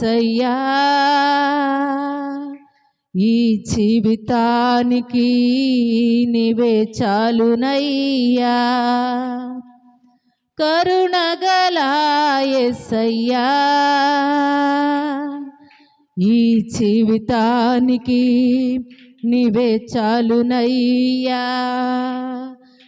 సయ్యా ఈ జీవితానికి నివే చాలునయ్యా. కరుణగలాయసయ్యా ఈ జీవితానికి నివే చాలునయ్యా.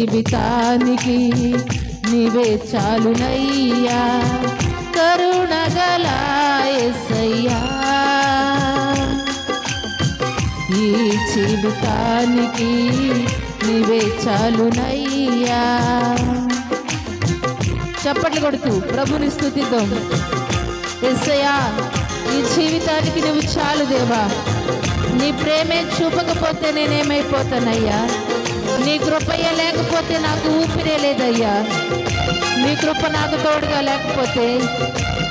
జీవితానికి నీవే చాలునయ్యా కరుణగల ఈ జీవితానికి నీవే చాలునయ్యా చప్పట్లు కొడుతూ ప్రభుని స్థుతిద్దాం ఎస్సయ్యా ఈ జీవితానికి నువ్వు చాలు దేవా. నీ ప్రేమే చూపకపోతే నేనేమైపోతానయ్యా. నీ కృపయ్య లేకపోతే నాకు ఊపిరే లేదయ్యా. నీ కృప నాకు తోడుగా లేకపోతే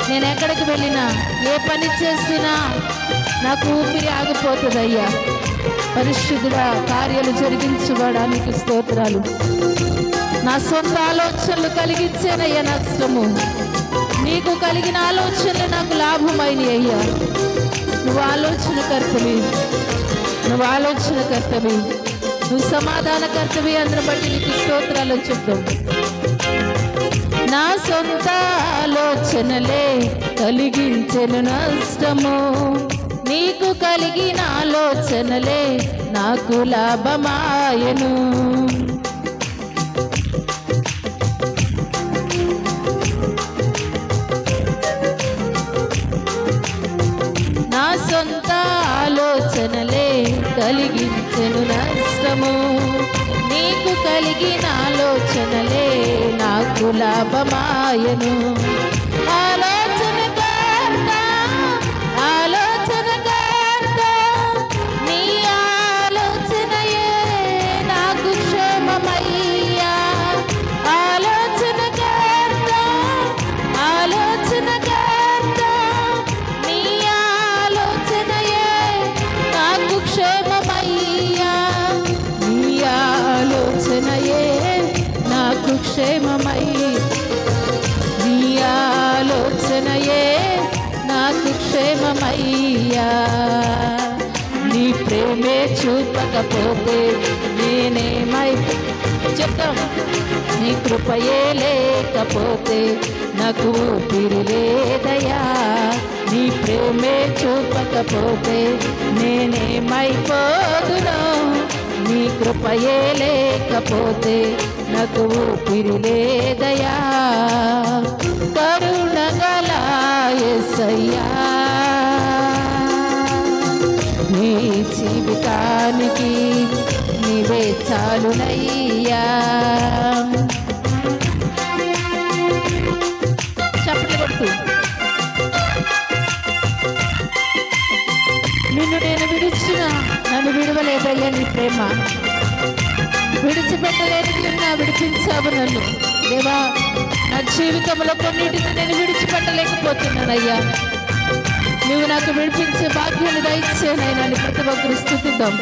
నేను ఎక్కడికి వెళ్ళినా ఏ పని చేసినా నాకు ఊపిరి ఆగిపోతుందయ్యా. పరిశుద్ధుడా కార్యాలు జరిగించబడానికి స్తోత్రాలు. నా సొంత ఆలోచనలు కలిగించేనయ్యా నష్టము నీకు కలిగిన ఆలోచనలు నాకు లాభమైన అయ్యా నువ్వు ఆలోచన కర్తవి నువ్వు ఆలోచన కర్తవి నువ్వు సమాధాన కర్తవి అందరం బట్టి నీకు స్తోత్రాలు చెప్తాం నా సొంత ఆలోచనలే కలిగించను నష్టము. నీకు కలిగిన ఆలోచనలే నాకు లాభమాయను. నా సొంత ఆలోచనలే కలిగి లాభమాయను. అలా క్షేమమయ్యా నీ ప్రేమే చూపకపోతే నేనేమై చెప్తాం నీ కృపయే లేకపోతే నాకు ఊపిరి లేదయా నీ ప్రేమే చూపకపోతే నేనేమైపోదును నీ కృపయే లేకపోతే నాకు ఊపిరి లేదయా కరుణగల ఎసయ్యా జీవితానికి నీవే చాలునయ్యా చప్పట్లు కొడుతూ. నిన్ను నేను విడిచిన నన్ను విడవలేదయ్యా నీ ప్రేమ. విడిచిపెట్టలేని నిన్న విడిపించావు నన్ను. దేవా నా జీవితంలో కొన్నిటిని నేను విడిచిపెట్టలేకపోతున్నానయ్యా. నువ్వు నాకు విడిపించే భాగ్యాన్ని దయచేనైనా ప్రతి ఒక్కరు స్థుతిద్దాం.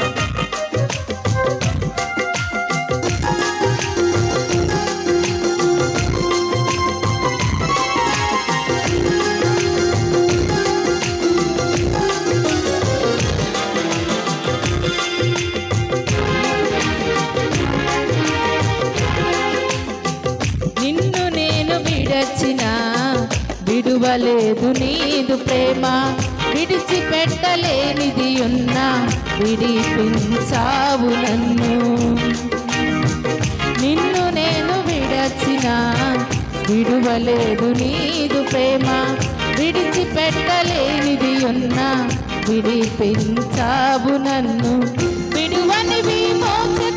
నీదు ప్రేమ విడిచిపెట్టలేనిది ఉన్నా విడిపించావు నన్ను. నిన్ను నేను విడచిన విడువలేదు నీదు ప్రేమ విడిచిపెట్టలేనిది ఉన్నా విడిపించావు నన్ను. విడువని విమోచన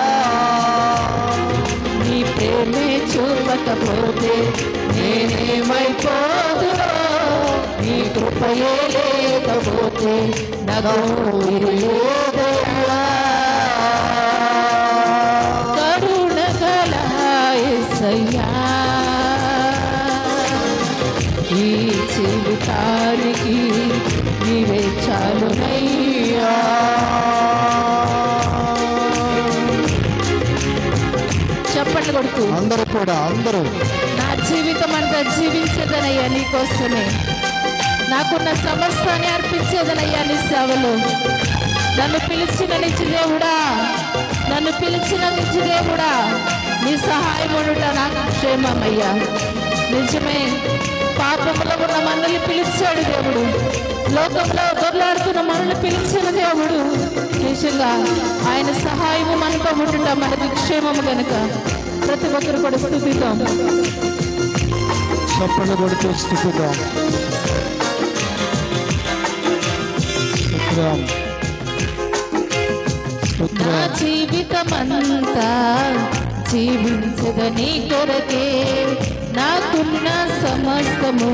చూపకపోతే నేనేమైపోదును నీ కృపయే లేకపోతే నాకు కరుణ గల ఈ జీవితానికి నీవే చాలునయ్యా. కొడుకు అందరూ కూడా అందరూ. నా జీవితం అంతా జీవించేదనయ్యా నీకోసమే నాకున్న సమస్తాన్ని అర్పించేదనయ్యా నీ సేవలో. నన్ను పిలిచిన నిజ దేవుడా నన్ను పిలిచిన నిజ దేవుడా నీ సహాయం ఉండుట నాకు క్షేమమయ్యా. నిజమే పాపములో ఉన్న మనల్ని పిలిచాడు దేవుడు. లోకంలో దొర్లాడుతున్న మనల్ని పిలిచిన దేవుడు. నిజంగా ఆయన సహాయము మనతో ఉండుట మనకు క్షేమము గనుక. ప్రతి ఒక్కరు కూడా స్థుతిద్దాం. చప్పట్లు కొడుతూ స్థుతిద్దాం. స్తోత్రం. నా జీవితమంతా జీవించదని కొరకే నాకున్న సమస్తము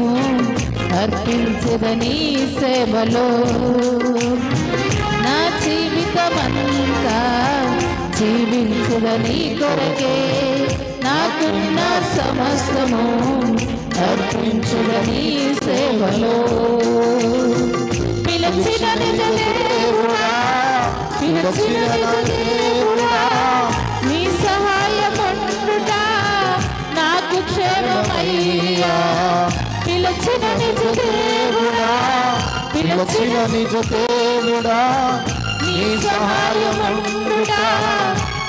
అర్పించదని సేవలో. జీవించదని కొరకే నాకున్న సమస్తము అర్పించదని సేవలో. పిలిచిన నిజ దేవుడా పిలిచిన నిజ దేవుడా నీ సహాయముండుట నాకు క్షేమమయ్యా. పిలిచిన నిజ దేవుడా పిలచిన పిలిచిన నిజ దేవుడా నీ సహాయముండుట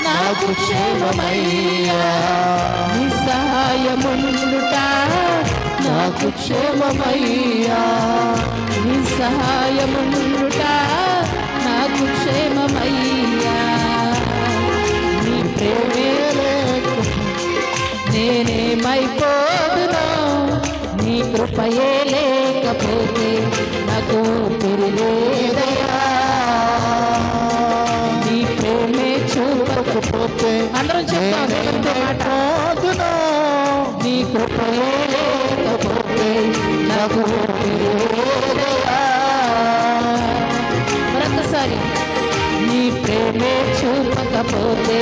నాకు క్షేమమయ్యా. నీ సహాయముండుట నాకు క్షేమమయ్యా. నీ సహాయముండుట నాకు క్షేమమయ్యా. నీ ప్రేమే నేనేమైపోదును. నీ కృపయే లేకపోతే నాకు తిరిగేదయా లేదా చూపకపోతే అందరం చెప్తాం దేవునితో మాట. పోదును నీ కృపయే లేకపోతే నాకు మరొకసారి. నీ ప్రేమే చూపకపోతే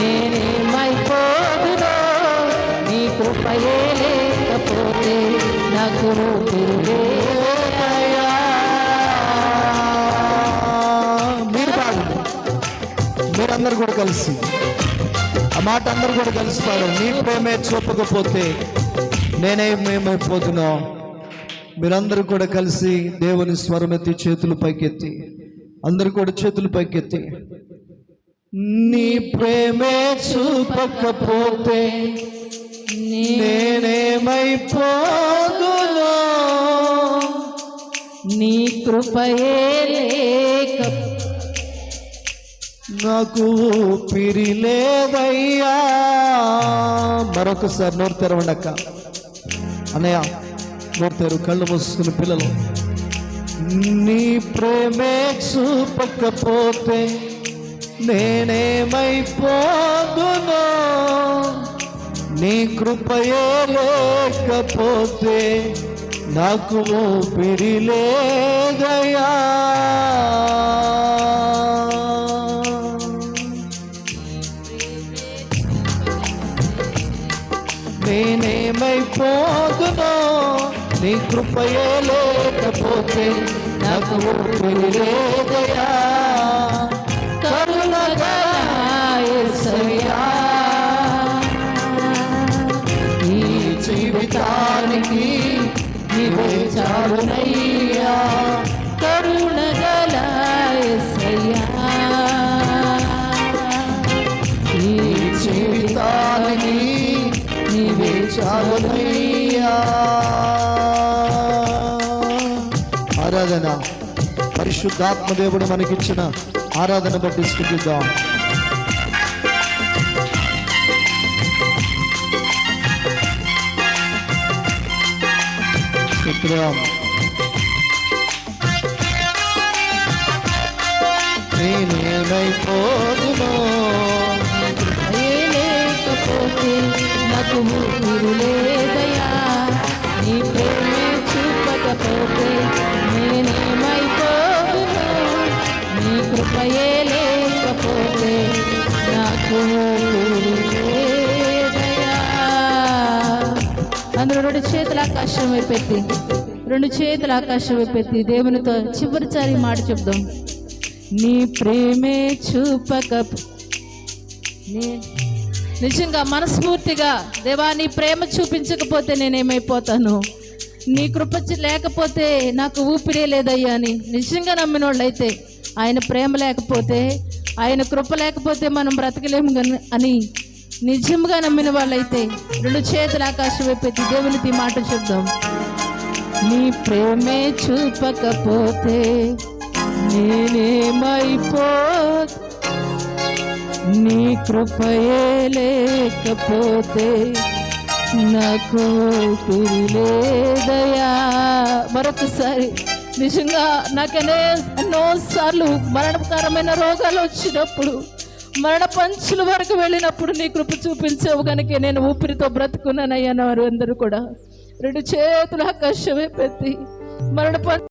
నేనేమైపోదును నీ కృపయే లేకపోతే నాకు తిరిగేదయా అందరు కూడా కలిసి ఆ మాట అందరూ కూడా కలిసి పాడండి నీ ప్రేమే చూపకపోతే నేనేమేమైపోతున్నా మీరందరూ కూడా కలిసి దేవుని స్వరమెత్తి చేతులు పైకెత్తి అందరూ కూడా చేతులు పైకెత్తి నీ ప్రేమే చూపకపోతే నేనేమైపోదును? నీ కృపయే లేక నాకు ఊపిరి లేదయ్యా మరొకసారి నోరు తెరవండి అక్క. అన్నయ్య నోరు తెరు కళ్ళు మూసుకున్న పిల్లలు. నీ ప్రేమే చూపకపోతే నేనేమైపోదునో? నీ కృపయే లేకపోతే నాకు ఊపిరి లేదయ్యా పోదునో నీ కృపయే లేకపోతే నాకు లేదయా నీవే ఆరాధన. పరిశుద్ధాత్మ దేవుడు మనకిచ్చిన ఆరాధన బట్టి స్థుతిద్దాం. స్తోత్రం. నేనేమైపోదునో నాకు ఊపిరి లేదయా నీ ప్రేమే చూపకపోతే నేనేమైపోదును? నీ కృపయే లేకపోతే నాకు లేదయా అందులో రెండు చేతుల ఆకాశం వైపెత్తి రెండు చేతుల ఆకాశం వైపెత్తి దేవునితో చివరిసారి మాట చెప్దాం. నీ ప్రేమే చూపక నే- నిజంగా మనస్ఫూర్తిగా దేవా నీ ప్రేమ చూపించకపోతే నేనేమైపోతాను? నీ కృప లేకపోతే నాకు ఊపిరే లేదయ్యా అని నిజంగా నమ్మిన వాళ్ళైతే ఆయన ప్రేమ లేకపోతే ఆయన కృప లేకపోతే మనం బ్రతకలేము అని నిజంగా నమ్మిన వాళ్ళైతే రెండు చేతుల ఆకాశం వైపెత్తి దేవునికి మాట చెప్దాం. నీ ప్రేమే చూపకపోతే నేనేమైపో నీ కృపయే లేకపోతే నాకు లేదయా మరొకసారి నిజంగా నాకనే ఎన్నో సార్లు మరణకరమైన రోగాలు వచ్చినప్పుడు మరణ పంచుల వరకు వెళ్ళినప్పుడు నీ కృప చూపించావు కనుక నేను ఊపిరితో బ్రతుకున్నానయ్యా వారు అందరూ కూడా. రెండు చేతులు ఆకాశమే పెట్టి మరణ పంచ